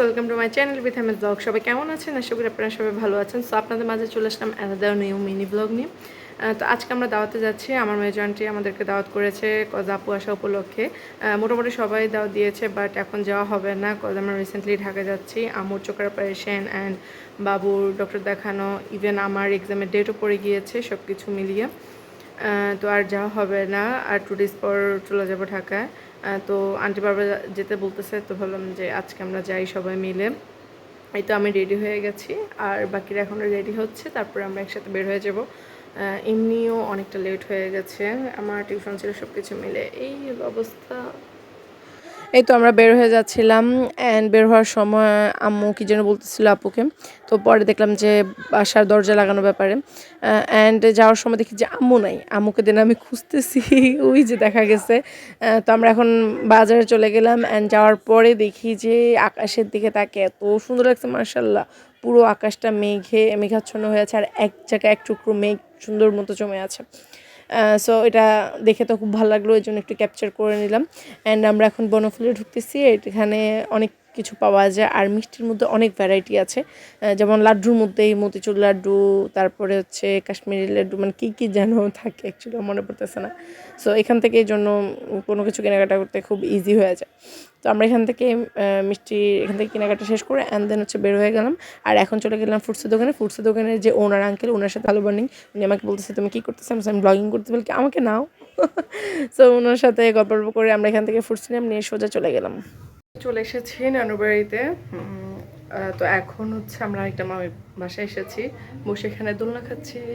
Welcome to my channel with M blog. সবাই কেমন আছেন? আশা করি আপনারা সবাই ভালো আছেন। সো আপনাদের মাঝে চলে আসলাম অ্যানাদার নিউ মিনি ব্লগ নিয়ে। তো আজকে আমরা দাওয়াতে যাচ্ছি। আমার মেজর আমাদেরকে দাওয়াত করেছে কজ আপু আসা উপলক্ষে। মোটামুটি সবাই দাওয়াত দিয়েছে বাট এখন যাওয়া হবে না। কজ আমরা রিসেন্টলি ঢাকা যাচ্ছি। আমুর চোখের অপারেশন অ্যান্ড বাবুর ডক্টর দেখানো ইভেন আমার এক্সামের ডেটও পড়ে গিয়েছে সব কিছু মিলিয়ে তো আর যাওয়া হবে না। আর টু ডেজ পর চলে যাব ঢাকায়। তো আন্টি বাবা যেতে বলতেছে, তো ভাবলাম যে আজকে আমরা যাই সবাই মিলে। এই তো আমি রেডি হয়ে গেছি, আর বাকিরা এখনও রেডি হচ্ছে, তারপরে আমরা একসাথে বের হয়ে যাব। এমনিও অনেকটা লেট হয়ে গেছে, আমার টিউশন ছিল সব কিছু মিলে। এই অবস্থা। এই তো আমরা বের হয়ে যাচ্ছিলাম অ্যান্ড বের হওয়ার সময় আম্মু কি যেন বলতেছিল আপুকে। তো পরে দেখলাম যে বাসার দরজা লাগানো ব্যাপারে। অ্যান্ড যাওয়ার সময় দেখি যে আম্মু নাই। আম্মুকে দিন আমি খুঁজতেছি। ওই যে দেখা গেছে। তো আমরা এখন বাজারে চলে গেলাম অ্যান্ড যাওয়ার পরে দেখি যে আকাশের দিকে তাকে এত সুন্দর লাগছে মার্শাল্লাহ পুরো আকাশটা মেঘে মেঘাচ্ছন্ন হয়ে আছে আর এক জায়গায় এক টুকরো মেঘ সুন্দর মতো জমে আছে। সো এটা দেখে তো খুব ভালো লাগল এই জন্য একটু ক্যাপচার করে নিলাম। অ্যান্ড আমরা এখন বনফুলে ঢুকতেছি, এখানে অনেক কিছু পাওয়া যায়। আর মিষ্টির মধ্যে অনেক ভ্যারাইটি আছে। যেমন লাড্ডুর মধ্যেই মতিচুর লাড্ডু, তারপরে হচ্ছে কাশ্মীরি লাড্ডু মানে কী কী যেন থাকে অ্যাকচুয়ালি মনে পড়তেছে না। সো এখান থেকে এই জন্য কোনো কিছু কেনাকাটা করতে খুব ইজি হয়ে যায়। তো আমরা এখান থেকে মিষ্টি এখান থেকে কেনাকাটা শেষ করে অ্যান্ড দেন হচ্ছে বের হয়ে গেলাম। আর এখন চলে গেলাম ফুডসের দোকানে। ফুডসের দোকানের যে ওনার আঙ্কেল ওনার সাথে ভালো বর্নিং উনি আমাকে বলতেছে, তুমি কী করতেছো? আমি ব্লগিং করতে বলি আমাকে নাও? সো ওনার সাথে গল্প করে আমরা এখান থেকে ফুডস নিয়ে সোজা চলে গেলাম। চলে এসেছি নানুবাড়িতে। তো এখন হচ্ছে আমরা একটা মামির বাসায় এসেছি। বসে এখানে দোলনা খাচ্ছি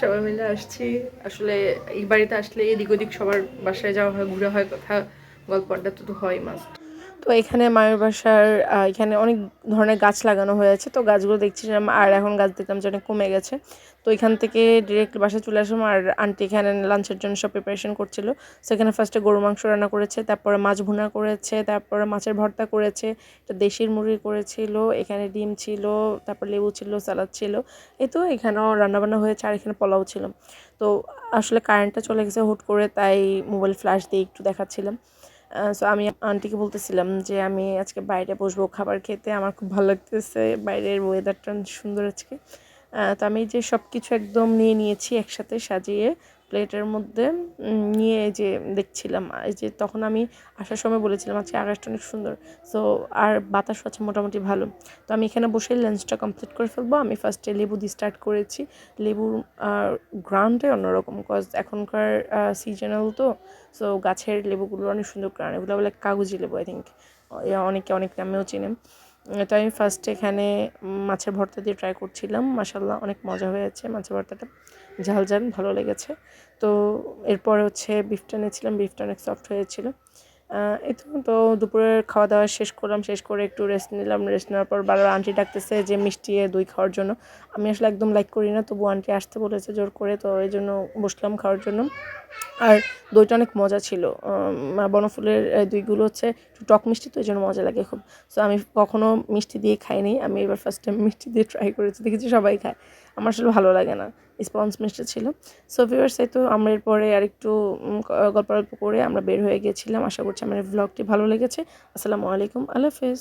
সবাই মিলে আসছি। আসলে এই বাড়িতে আসলে এদিক ওদিক সবার বাসায় যাওয়া হয়, ঘুরে হয়, কথা, গল্প আড্ডা তো হয় মাস্ট তো এখানে মায়ের বাসার এখানে অনেক ধরনের গাছ লাগানো হয়েছে তো গাছগুলো দেখছিলাম আর এখন গাছ দেখলাম যে অনেক কমে গেছে। তো এখান থেকে ডিরেক্ট বাসায় চলে আসলাম। আর আন্টি এখানে লাঞ্চের জন্য সব প্রিপারেশন করছিল। সেখানে ফার্স্টে গরু মাংস রান্না করেছে, তারপরে মাছ ভুনা করেছে, তারপরে মাছের ভর্তা করেছে এটা দেশির মুরগি করেছিল, এখানে ডিম ছিল, তারপর লেবু ছিল সালাদ ছিল। এই তো এখানেও রান্নাবান্না হয়েছে, আর এখানে পোলাও ছিল। তো আসলে কারেন্টটা চলে গেছে হুট করে, তাই মোবাইল ফ্ল্যাশ দিয়ে একটু দেখাচ্ছিলাম। সো আমি আন্টিকে বলতেছিলাম যে, আমি আজকে বাইরে বসবো, খাবার খেতে, আমার খুব ভালো লাগতেছে, বাইরের ওয়েদারটা সুন্দর আজকে। তো আমি যে সব কিছু একদম নিয়ে নিয়েছি, একসাথে সাজিয়ে প্লেটের মধ্যে নিয়ে যে দেখছিলাম এই যে তখন আমি আসার সময় বলেছিলাম আজকে আকাশটা অনেক সুন্দর সো আর বাতাস আছে মোটামুটি ভালো। তো আমি এখানে বসে লাঞ্চটা কমপ্লিট করে ফেলব। আমি ফার্স্টে লেবু দিয়ে স্টার্ট করেছি। লেবুর গ্রাউন্ডে অন্যরকম কজ এখনকার সিজনাল তো সো গাছের লেবুগুলো অনেক সুন্দর গ্রাউন্ড এগুলো বলে কাগজি লেবু আই থিঙ্ক অনেকে অনেক নামেও উম, তো আমি ফার্স্ট এখানে মাছের ভর্তা দিয়ে ট্রাই করছিলাম। মাসাল্লাহ অনেক মজা হয়েছে মাছের ভর্তাটা। ঝাল ঝাল, ভালো লেগেছে। তো এরপর হচ্ছে বিফটা নিয়েছিলাম বিফটা অনেক সফট হয়েছিল। এই তো তো দুপুরের খাওয়া দাওয়া শেষ করলাম, শেষ করে একটু রেস্ট নিলাম। রেস্ট নেওয়ার পর বারবার আন্টি ডাকতেছে যে, মিষ্টি দই খাওয়ার জন্য। আমি আসলে একদম লাইক করি না তবু আন্টি আসতে বলেছে জোর করে, তো এই জন্য বসলাম খাওয়ার জন্য। আর দইটা অনেক মজা ছিল। বনফুলের দইগুলো হচ্ছে একটু টক মিষ্টি, তো এই জন্য মজা লাগে খুব। সো আমি কখনও মিষ্টি দিয়ে খাইনি। আমি এবার ফার্স্ট টাইম মিষ্টি দিয়ে ট্রাই করেছি, দেখেছি সবাই খায়। আমার আসলে ভালো লাগে না স্পঞ্জ মিষ্টি ছিল। সো ভিউয়ার্স এই তো আমরা এরপরে আর একটু গল্প গল্প করে আমরা বের হয়ে গেছিলাম। আশা করছি আমার ভ্লগটি ভালো লেগেছে। আসসালামু আলাইকুম। আল্লাহ হাফেজ।